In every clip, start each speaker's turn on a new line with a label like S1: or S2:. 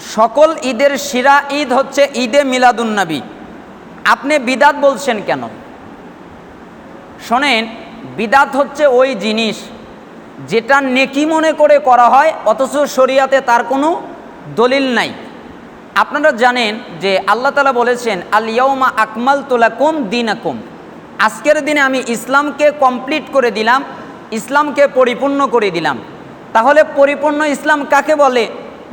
S1: সকল ঈদের শিরা ঈদ হচ্ছে ঈদে মিলাদুন্নবী। আপনি বিদাত বলছেন কেন? শোনেন, বিদাত হচ্ছে ওই জিনিস যেটা নেকি মনে করে করা হয়, অথচ শরিয়াতে তার কোনো দলিল নাই। আপনারা জানেন যে আল্লাহ তালা বলেছেন আলিয়াউমা আকমাল তোলাকুম দিন আকুম আজকের দিনে আমি ইসলামকে কমপ্লিট করে দিলাম, ইসলামকে পরিপূর্ণ করে দিলাম। তাহলে পরিপূর্ণ ইসলাম কাকে বলে?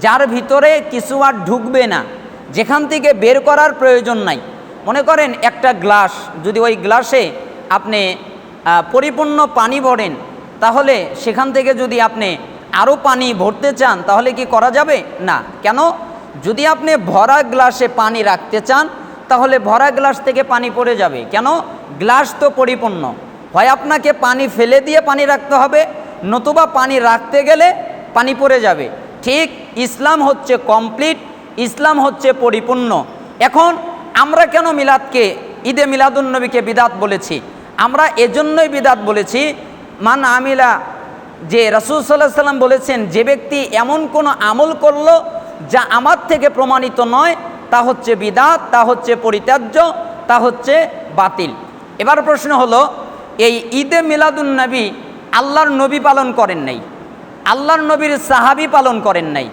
S1: যার ভিতরে কিছু আর ঢুকবে না, যেখান থেকে বের করার প্রয়োজন নাই। মনে করেন একটা গ্লাস, যদি ওই গ্লাসে আপনি পরিপূর্ণ পানি ভরেন, তাহলে সেখান থেকে যদি আপনি আরও পানি ভরতে চান, তাহলে কি করা যাবে? না। কেন? যদি আপনি ভরা গ্লাসে পানি রাখতে চান, তাহলে ভরা গ্লাস থেকে পানি পড়ে যাবে। কেন? গ্লাস তো পরিপূর্ণ। হয় আপনাকে পানি ফেলে দিয়ে পানি রাখতে হবে, নতুবা পানি রাখতে গেলে পানি পড়ে যাবে। ঠিক ইসলাম হচ্ছে কমপ্লিট, ইসলাম হচ্ছে পরিপূর্ণ। এখন আমরা কেন মিলাদকে, ঈদে মিলাদুন্নবীকে বিদাত বলেছি? আমরা এজন্যই বিদাত বলেছি, মান আমিলা, যে রাসুল সাল্লাহ সাল্লাম বলেছেন, যে ব্যক্তি এমন কোনো আমল করল যা আমার থেকে প্রমাণিত নয়, তা হচ্ছে বিদাত, তা হচ্ছে পরিত্যাজ্য, তা হচ্ছে বাতিল। এবার প্রশ্ন হলো, এই ঈদে মিলাদুন্নবী আল্লাহর নবী পালন করেন নাই? আল্লাহর নবীর সাহাবি পালন করেন নাই?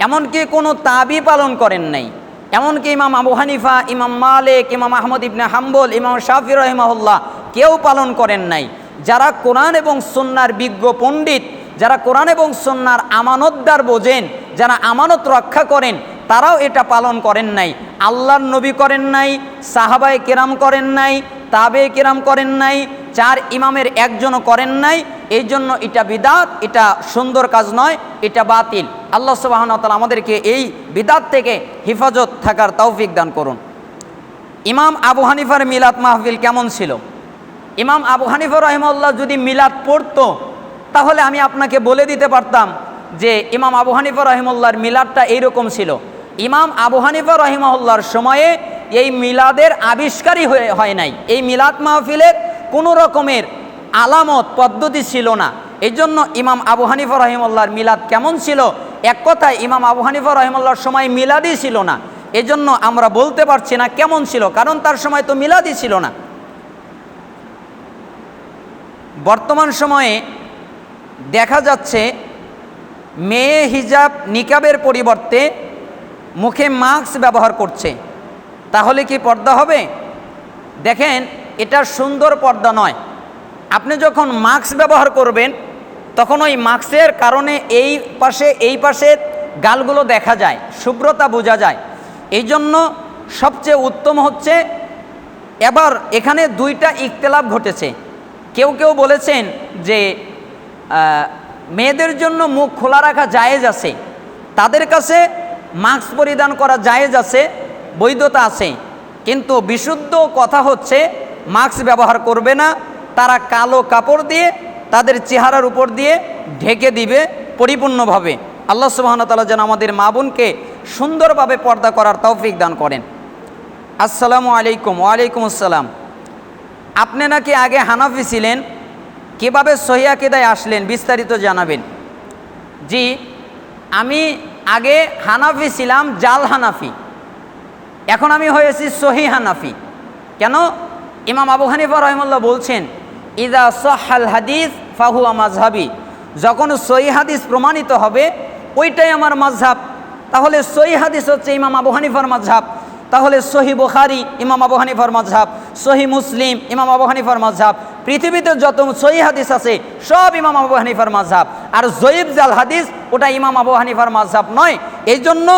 S1: এমনকি কোনো তাবি পালন করেন নাই। এমনকি ইমাম আবু হানিফা, ইমাম মালিক, ইমাম আহমদ ইবনে হাম্বল, ইমাম শাফি রহিমাহুল্লাহ কেউ পালন করেন নাই। যারা কোরআন এবং সন্ন্যার বিজ্ঞ পণ্ডিত, যারা কোরআন এবং সন্ন্যার আমানতদার বোঝেন, যারা আমানত রক্ষা করেন, তারাও এটা পালন করেন নাই। আল্লাহর নবী করেন নাই, সাহাবায় কেরাম করেন নাই তাবে কেরাম করেন নাই চার ইমামের একজনও করেন নাই এই জন্য এটা বিদাত, এটা সুন্দর কাজ নয়, এটা বাতিল। আল্লাহ সুবাহতাল আমাদেরকে এই বিদাত থেকে হেফাজত থাকার তৌফিক দান করুন। ইমাম আবু হানিফার মিলাদ মাহফিল কেমন ছিল? ইমাম আবু হানিফা রহিমউল্লাহ যদি মিলাদ পড়তো, তাহলে আমি আপনাকে বলে দিতে পারতাম যে ইমাম আবু হানিফা রহিমুল্লাহর মিলাদটা এইরকম ছিল। ইমাম আবু হানিফা রহিমউল্লাহর সময়ে এই মিলাদের আবিষ্কারই হয় নাই। এই মিলাদ মাহফিলের কোনো রকমের আলামত, পদ্ধতি ছিল না। এই জন্য ইমাম আবু হানিফা রহিমুল্লাহর মিলাদ কেমন ছিল? এক কথায় ইমাম আবু হানিফা রহিমুল্লাহর সময় মিলাদই ছিল না। এজন্য আমরা বলতে পারছি না কেমন ছিল, কারণ তার সময় তো মিলাদই ছিল না। বর্তমান সময়ে দেখা যাচ্ছে, মেয়ে হিজাব নিকাবের পরিবর্তে মুখে মাস্ক ব্যবহার করছে। তাহলে কি পর্দা হবে? দেখেন এটা সুন্দর পর্দা নয়। আপনি যখন মাস্ক ব্যবহার করবেন, তখন ওই মাস্কের কারণে এই পাশে এই পাশে গালগুলো দেখা যায়, শুভ্রতা বোঝা যায়। এই জন্য সবচেয়ে উত্তম হচ্ছে, এবার এখানে দুইটা ইখতলাফ ঘটেছে। কেউ কেউ বলেছেন যে মেয়েদের জন্য মুখ খোলা রাখা জায়েজ আছে, তাদের কাছে মাস্ক পরিধান করা জায়েজ আছে, বৈধতা আছে। কিন্তু বিশুদ্ধ কথা হচ্ছে মাস্ক ব্যবহার করবে না, তারা কালো কাপড় দিয়ে তাদের চেহারার উপর দিয়ে ঢেকে দিবে পরিপূর্ণভাবে। আল্লাহ সুবাহতাল্লাহ যেন আমাদের মা বোনকে সুন্দরভাবে পর্দা করার তৌফিক দান করেন। আসসালামু আলাইকুম, ওয়ালাইকুম আসসালাম। আপনি নাকি আগে হানাফি ছিলেন? কীভাবে সহিয়াকিদায় আসলেন? বিস্তারিত জানাবেন। জি, আমি আগে হানাফি ছিলাম, জাল হানাফি। এখন আমি হয়েছি সহি হানাফি। কেন? ইমাম আবু হানিফা রহমল্লা বলছেন, ইদা সহাল হাদিস ফাহুয়া মাজহাবি যখন সহি হাদিস প্রমাণিত হবে, ওইটাই আমার মাঝহাব তাহলে সহি হাদিস হচ্ছে ইমাম আবু হানিফার মাঝহাব তাহলে সহি বুখারি ইমাম আবু হানিফার মাঝহাব সহি মুসলিম ইমাম আবু হানিফার মাঝহাব পৃথিবীতে যত সহি হাদিস আছে, সব ইমাম আবু হানিফার মাঝহাব আর জয়ীব জাল হাদিস, ওটা ইমাম আবু হানিফার মাঝহাব নয়। এই জন্য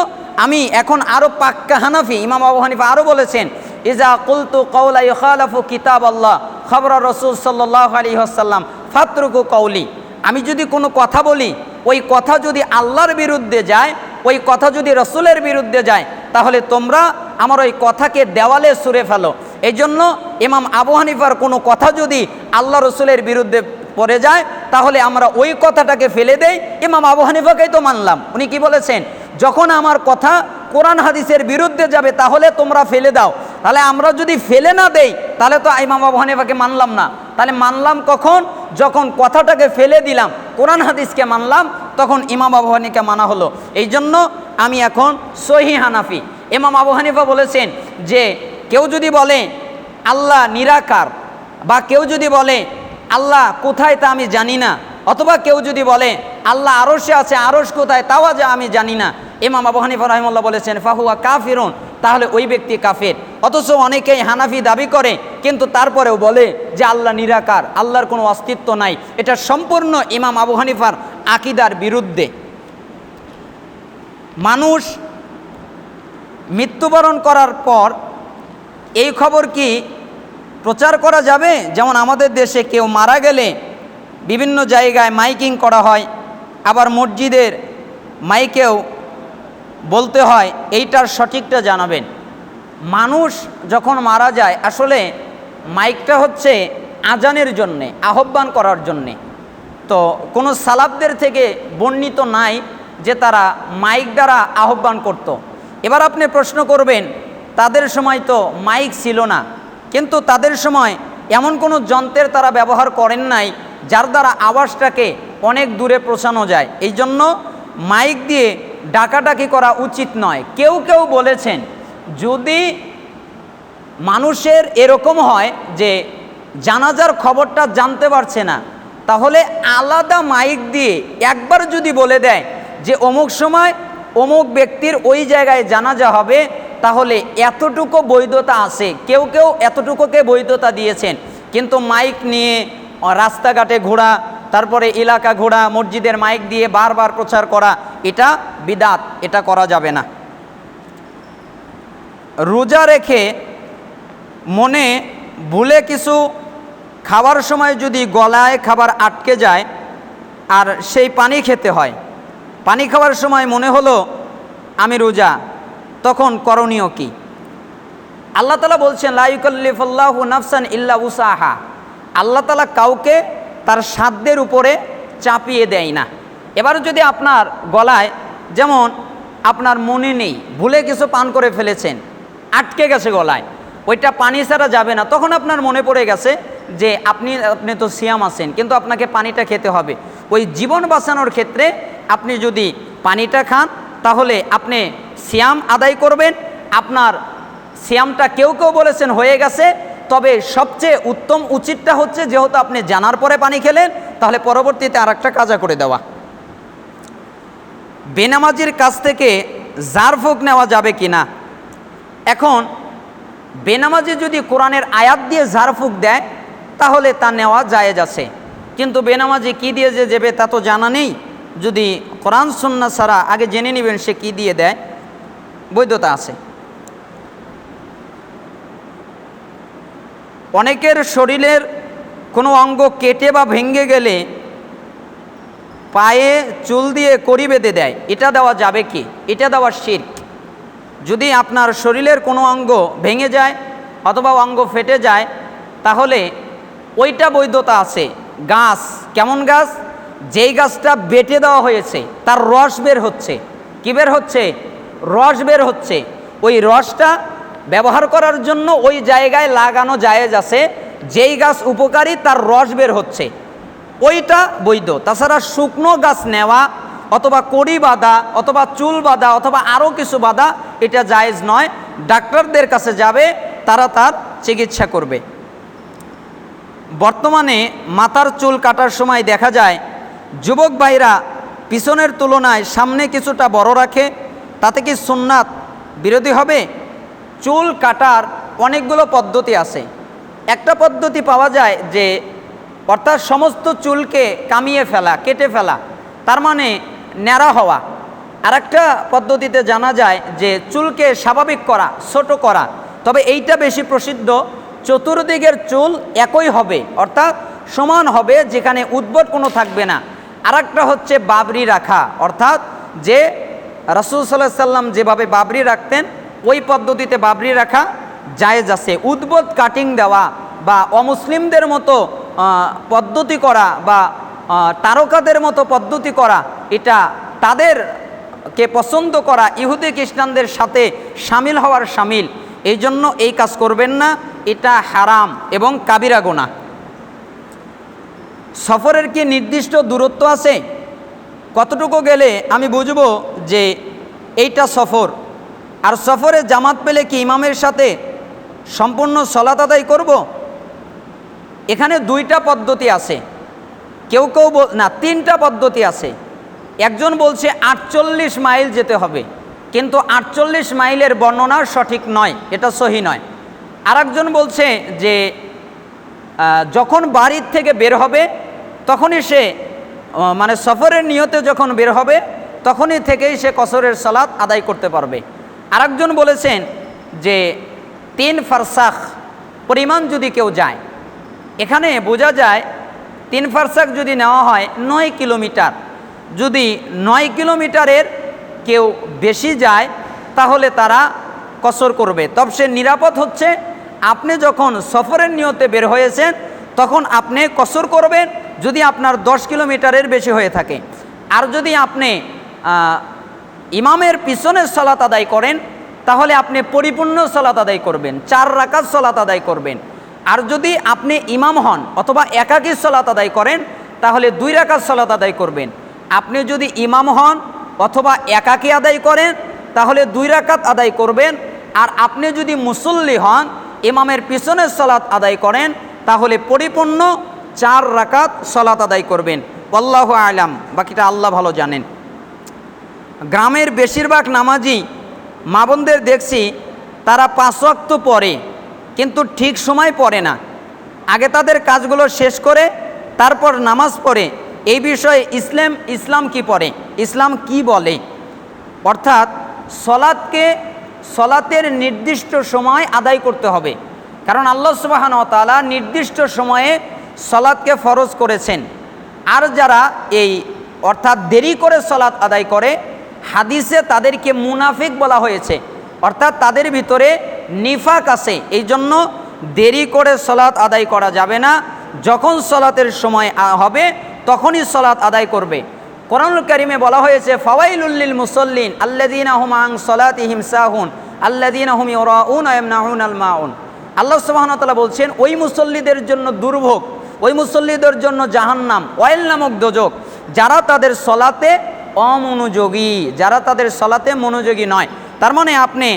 S1: আমি এখন আরও পাক্কা হানাফি ইমাম আবু হানিফা আরও বলেছেন ইজা কুলতু কৌলা ইখালাফু কিতাব আল্লাহ খবর রসুল সাল্লাহ আলী আসাল্লাম ফাতরুকু কৌলি আমি যদি কোনো কথা বলি, ওই কথা যদি আল্লাহর বিরুদ্ধে যায়, ওই কথা যদি রসুলের বিরুদ্ধে যায়, তাহলে তোমরা আমার ওই কথাকে দেওয়ালে সুরে ফেলো। এই জন্য ইমাম আবু হানিফার কোনো কথা যদি আল্লাহ রসুলের বিরুদ্ধে পড়ে যায়, তাহলে আমরা ওই কথাটাকে ফেলে দেই। ইমাম আবু হানিফাকেই তো মানলাম। উনি কি বলেছেন? যখন আমার কথা কোরআন হাদিসের বিরুদ্ধে যাবে, তাহলে তোমরা ফেলে দাও। তাহলে আমরা যদি ফেলে না দেই, তাহলে তো ইমাম আবু হানিফাকে মানলাম না। তাহলে মানলাম কখন? যখন কথাটাকে ফেলে দিলাম, কোরআন হাদিসকে মানলাম, তখন ইমাম আবু হানিকে মানা হলো। এই জন্য আমি এখন সহি হানাফি। ইমাম আবু হানিফা বলেছেন যে, কেউ যদি বলে, আল্লাহ নিরাকার, বা কেউ যদি বলে, আল্লাহ কোথায় তা আমি জানি না, অথবা কেউ যদি বলে, আল্লাহ আরশে আছে, আরশ কোথায়, তাও আমি জানি না ইমাম আবু হানিফা রহমল্লা বলেছেন, ফাহুয়া কাফিরুন তাহলে ওই ব্যক্তি কাফের। অথচ অনেকেই হানাফি দাবি করে, কিন্তু তারপরেও বলে যে আল্লাহ নিরাকার, আল্লাহর কোনো অস্তিত্ব নাই। এটা সম্পূর্ণ ইমাম আবু হানিফার আকিদার বিরুদ্ধে। মানুষ মৃত্যুবরণ করার পর এই খবর কি প্রচার করা যাবে? যেমন আমাদের দেশে কেউ মারা গেলে বিভিন্ন জায়গায় মাইকিং করা হয়, আবার মসজিদের মাইকেও বলতে হয়, এইটার সঠিকটা জানাবেন। মানুষ যখন মারা যায়, আসলে মাইকটা হচ্ছে আজানের জন্যে, আহ্বান করার জন্যে। তো কোনো সালাবদের থেকে বর্ণিত নাই যে তারা মাইক দ্বারা আহ্বান করত। এবার আপনি প্রশ্ন করবেন, তাদের সময় তো মাইক ছিল না। কিন্তু তাদের সময় এমন কোনো যন্ত্রের তারা ব্যবহার করেন নাই, যার দ্বারা আওয়াজটাকে অনেক দূরে পৌঁছানো যায়। এই জন্য মাইক দিয়ে ডাকাডাকি করা উচিত নয়। কেউ কেউ বলেছেন, যদি মানুষের এরকম হয় যে জানাজার খবরটা জানতে পারছে না, তাহলে আলাদা মাইক দিয়ে একবার যদি বলে দেয় যে অমুক সময় অমুক ব্যক্তির ওই জায়গায় জানাজা হবে, তাহলে এতটুকু বৈধতা আছে। কেউ কেউ এতটুকুকে বৈধতা দিয়েছেন। কিন্তু মাইক নিয়ে রাস্তাঘাটে ঘোরা তারপরে এলাকা ঘোড়া, মসজিদের মাইক দিয়ে বারবার প্রচার করা, এটা বিদাত, এটা করা যাবে না। রোজা রেখে মনে ভুলে কিছু খাওয়ার সময় যদি গলায় খাবার আটকে যায়, আর সেই পানি খেতে হয়, পানি খাওয়ার সময় মনে হলো, আমি রোজা, তখন করণীয় কি? আল্লাহ তালা বলছেন লাইকল্লিফল্লাহ নাফসান ইল্লা উসাহা। আল্লাহ তালা কাউকে তার সাধ্যের উপরে চাপিয়ে দেয় না। এবার যদি আপনার গলায় যেমন আপনার মনে নেই, ভুলে কিছু পান করে ফেলেছেন, আটকে গেছে গলায়, ওইটা পানি ছাড়া যাবে না, তখন আপনার মনে পড়ে গেছে যে আপনি আপনি তো সিয়াম আছেন, কিন্তু আপনাকে পানিটা খেতে হবে। ওই জীবন বাঁচানোর ক্ষেত্রে আপনি যদি পানিটা খান, তাহলে আপনি সিয়াম আদায় করবেন। আপনার সিয়ামটা কেউ কেউ বলেছেন হয়ে গেছে তবে সবচেয়ে উত্তম উচিতটা হচ্ছে যেহেতু আপনি জানার পরে পানি খেলেন, তাহলে পরবর্তীতে আর একটা কাজা করে দেওয়া। বেনামাজির কাছ থেকে জারফুক নেওয়া যাবে কি না এখন, বেনামাজি যদি কোরআনের আয়াত দিয়ে ঝাড়ফুক দেয়, তাহলে তা নেওয়া জায়েজ আছে। কিন্তু বেনামাজি কি দিয়ে যে যাবে তা তো জানা নেই। যদি কোরআন সন্না ছাড়া আগে জেনে নেবেন সে কি দিয়ে দেয়, বৈধতা আছে। অনেকের শরীরের কোনো অঙ্গ কেটে বা ভেঙে গেলে পায়ে চুল দিয়ে করি বেঁধে দেয়। এটা দেওয়া যাবে কি? এটা দেওয়া শির যদি আপনার শরীরের কোনো অঙ্গ ভেঙে যায় অথবা অঙ্গ ফেটে যায়, তাহলে ওইটা বৈধতা আছে। গাছ, কেমন গাছ? যেই গাছটা বেটে দেওয়া হয়েছে, তার রস বের হচ্ছে। কী বের হচ্ছে? রস বের হচ্ছে। ওই রসটা ব্যবহার করার জন্য ওই জায়গায় লাগানো জায়েজ আছে, যেই গাছ উপকারী তার রস বের হচ্ছে। ওইটা বৈধ। তাছাড়া শুকনো গাছ নেওয়া অথবা কড়ি বাঁধা অথবা চুল বাঁধা অথবা আরও কিছু বাঁধা, এটা জায়েজ নয়। ডাক্তারদের কাছে যাবে, তারা তার চিকিৎসা করবে। বর্তমানে মাথার চুল কাটার সময় দেখা যায়, যুবক ভাইরা পিছনের তুলনায় সামনে কিছুটা বড় রাখে, তাতে কি সুন্নাত বিরোধী হবে? চুল কাটার অনেকগুলো পদ্ধতি আছে। একটা পদ্ধতি পাওয়া যায় যে, অর্থাৎ সমস্ত চুলকে কামিয়ে ফেলা, কেটে ফেলা, তার মানে ন্যাড়া হওয়া। আর একটা পদ্ধতিতে জানা যায় যে, চুলকে স্বাভাবিক করা, ছোট করা, তবে এইটা বেশি প্রসিদ্ধ। চতুর্দিকের চুল একই হবে, অর্থাৎ সমান হবে, যেখানে উদ্ভট কোনো থাকবে না। আর একটা হচ্ছে বাবরি রাখা, অর্থাৎ যে রাসুল সাল্লাহ সাল্লাম যেভাবে বাবরি রাখতেন ওই পদ্ধতিতে বাবরি রাখা জায়েজ আছে। উদ্বোধ কাটিং দেওয়া বা অমুসলিমদের মতো পদ্ধতি করা বা তারকাদের মতো পদ্ধতি করা, এটা তাদেরকে পছন্দ করা ইহুদি খ্রিস্টানদের সাথে সামিল হওয়ার সামিল। এই জন্য এই কাজ করবেন না, এটা হারাম এবং কাবিরা গোনা সফরের কি নির্দিষ্ট দূরত্ব আছে? কতটুকু গেলে আমি বুঝব যে এইটা সফর আর সফরে জামাত পেলে কি ইমামের সাথে সম্পূর্ণ সলাত আদায় করব? এখানে দুইটা পদ্ধতি আছে। কেউ কেউ না, তিনটা পদ্ধতি আছে। একজন বলছে আটচল্লিশ মাইল যেতে হবে, কিন্তু আটচল্লিশ মাইলের বর্ণনা সঠিক নয়, এটা সহি নয়। আরেকজন বলছে যে যখন বাড়ির থেকে বের হবে, তখনই সে মানে সফরের নিয়তে যখন বের হবে, তখনই থেকেই সে কসরের সালাত আদায় করতে পারবে। আরেকজন বলেছেন যে তিন ফারসাখ পরিমাণ যদি কেউ যায়, এখানে বোঝা যায় তিন ফারসাক যদি নেওয়া হয় নয় কিলোমিটার। যদি নয় কিলোমিটারের কেউ বেশি যায়, তাহলে তারা কসর করবে। তবে সে নিরাপদ হচ্ছে, আপনি যখন সফরের নিয়তে বের হয়েছেন, তখন আপনি কসর করবেন যদি আপনার দশ কিলোমিটারের বেশি হয়ে থাকে। আর যদি আপনি ইমামের পিছনে সলাত আদায় করেন, তাহলে আপনি পরিপূর্ণ সলাত আদায় করবেন, চার রাকাত সলাত আদায় করবেন। আর যদি আপনি ইমাম হন অথবা একাকী সলাত আদায় করেন, তাহলে দুই রাকাত সলাত আদায় করবেন। আপনি যদি ইমাম হন অথবা একাকী আদায় করেন, তাহলে দুই রাকাত আদায় করবেন। আর আপনি যদি মুসল্লি হন, ইমামের পিছনে সলাত আদায় করেন, তাহলে পরিপূর্ণ চার রাকাত সলাত আদায় করবেন। আল্লাহ আলাম। বাকিটা আল্লাহ ভালো জানেন। গ্রামের বেশিরভাগ নামাজি মা বোনদের দেখছি তারা পাঁচ ওয়াক্ত পড়ে, কিন্তু ঠিক সময় পড়ে না। আগে তাদের কাজগুলো শেষ করে তারপর নামাজ পড়ে। এই বিষয়ে ইসলাম ইসলাম কি পড়ে? ইসলাম কি বলে? অর্থাৎ সলাদকে সলাতের নির্দিষ্ট সময় আদায় করতে হবে। কারণ আল্লাহ সুবাহান তালা নির্দিষ্ট সময়ে সলাদকে ফরজ করেছেন। আর যারা এই অর্থাৎ দেরি করে সলাৎ আদায় করে হাদিসে তাদেরকে মুনাফিক বলা হয়েছে। অর্থাৎ তাদের ভিতরে নিফাক আছে। এই জন্য দেরি করে সলাৎ আদায় করা যাবে না। যখন সলাতের সময় হবে, তখনই সলাৎ আদায় করবে। কোরআনুল কারিমে বলা হয়েছে ফাওয়াইলুল্লিল মুসল্লিন আল্লাদিন আহম সলাত হিমসাহুন আল্লাদিন আহম ইউরাউন আয়মনাহুন আল মাউন। আল্লাহ সুবাহতালা বলছেন, ওই মুসল্লিদের জন্য দুর্ভোগ, ওই মুসল্লিদের জন্য জাহান্নাম ওয়েল নামক দোজক, যারা তাদের সলাতে অমনোযোগী, যারা তাদের সলাতে মনোযোগী নয়। তার মানে আপনি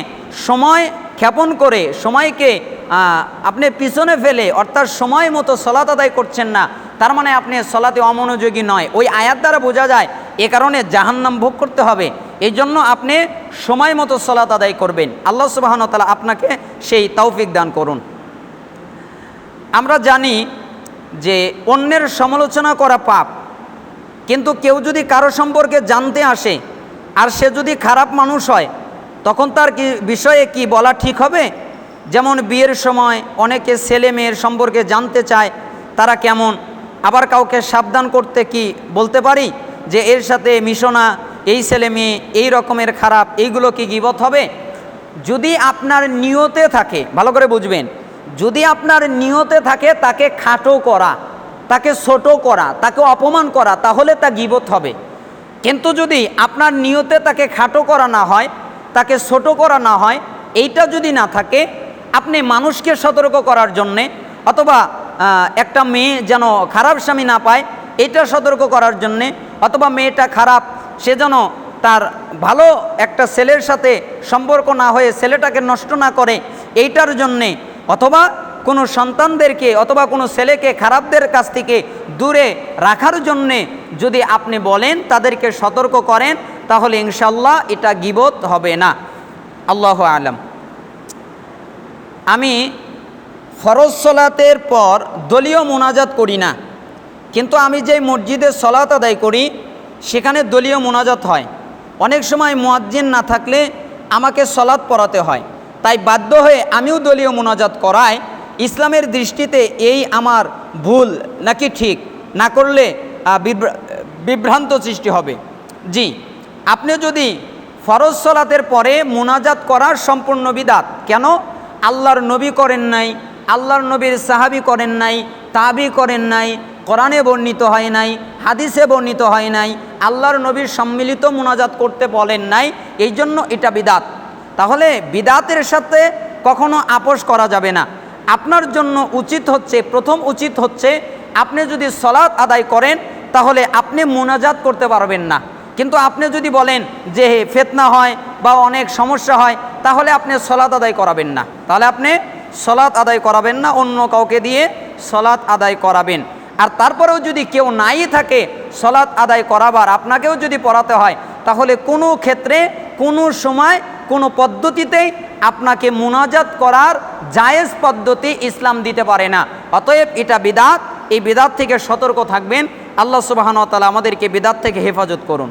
S1: সময় ক্ষেপণ করে, সময়কে আপনি পিছনে ফেলে, অর্থাৎ সময় মতো সলাত আদায় করছেন না, তার মানে আপনি সলাতে অমনোযোগী নয়। ওই আয়াত দ্বারা বোঝা যায়, এ কারণে জাহান্নাম ভোগ করতে হবে। এই জন্য আপনি সময় মতো সলাত আদায় করবেন। আল্লাহ সুবাহন তালা আপনাকে সেই তৌফিক দান করুন। আমরা জানি যে অন্যের সমালোচনা করা পাপ কিন্তু কেউ যদি কারও সম্পর্কে জানতে আসে আর সে যদি খারাপ মানুষ হয়, তখন তার কি বিষয়ে কি বলা ঠিক হবে? যেমন বিয়ের সময় অনেকে ছেলে মেয়ের সম্পর্কে জানতে চায়, তারা কেমন? আবার কাউকে সাবধান করতে কি বলতে পারি? যে এর সাথে মিশনা এই ছেলে মেয়ে, এই রকমের খারাপ, এইগুলো কি গিবত হবে? যদি আপনার নিয়তে থাকে, ভালো করে বুঝবেন, যদি আপনার নিয়তে থাকে, তাকে খাটো করা। তাকে ছোট করা, তাকে অপমান করা, তাহলে তা গিবত হবে। কিন্তু যদি আপনার নিয়তে তাকে খাটো করা না হয়, তাকে ছোট করা না হয়, এইটা যদি না থাকে, আপনি মানুষকে সতর্ক করার জন্যে অথবা একটা মেয়ে যেন খারাপ স্বামী না পায় এটা সতর্ক করার জন্যে অথবা মেয়েটা খারাপ, সে যেন তার ভালো একটা ছেলের সাথে সম্পর্ক না হয়ে ছেলেটাকে নষ্ট না করে, এইটার জন্যে অথবা কোনো সন্তানদেরকে অথবা কোনো ছেলেকে, খারাপদের কাছ থেকে দূরে রাখার জন্যে যদি আপনি বলেন, তাদেরকে সতর্ক করেন, তাহলে ইনশাল্লাহ এটা গিবত হবে না। আল্লাহ আলম। আমি ফরজ সলাতের পর দলীয় মোনাজাত করি না, কিন্তু আমি যে মসজিদে সলাত আদায় করি, সেখানে দলীয় মোনাজাত হয়। অনেক সময় মুয়াজ্জিন না থাকলে আমাকে সলাৎ পড়াতে হয়, তাই বাধ্য হয়ে আমিও দলীয় মোনাজাত করাই। ইসলামের দৃষ্টিতে এই আমার ভুল নাকি ঠিক? না করলে বিভ্রান্ত সৃষ্টি হবে। জি, আপনি যদি ফরজ সলাতের পরে মোনাজাত করার সম্পূর্ণ বিদাত কেন? আল্লাহর নবী করেন নাই, আল্লাহর নবীর সাহাবি করেন নাই, তাবি করেন নাই, কোরআনে বর্ণিত হয় নাই, হাদিসে বর্ণিত হয় নাই, আল্লাহর নবীর সম্মিলিত মোনাজাত করতে বলেন নাই, এই জন্য এটা বিদাত তাহলে বিদাতের সাথে কখনো আপোষ করা যাবে না। আপনার জন্য উচিত হচ্ছে, প্রথম উচিত হচ্ছে আপনি যদি সলাৎ আদায় করেন, তাহলে আপনি মোনাজাত করতে পারবেন না। কিন্তু আপনি যদি বলেন যে হে, ফেতনা হয় বা অনেক সমস্যা হয়, তাহলে আপনি সলাৎ আদায় করাবেন না। তাহলে আপনি সলাৎ আদায় করাবেন না, অন্য কাউকে দিয়ে সলাৎ আদায় করাবেন। আর তারপরেও যদি কেউ নাই থাকে সলাৎ আদায় করাবার, আপনাকেও যদি পড়াতে হয়, তাহলে কোনো ক্ষেত্রে কোনো সময় কোনো পদ্ধতিতেই আপনাকে মোনাজাত করার জায়েজ পদ্ধতি ইসলাম দিতে পারে না। অতএব এটা বিদাত। এই বিদাত থেকে সতর্ক থাকবেন। আল্লাহ সুবাহন তালা আমাদেরকে বিদাত থেকে হেফাজত করুন।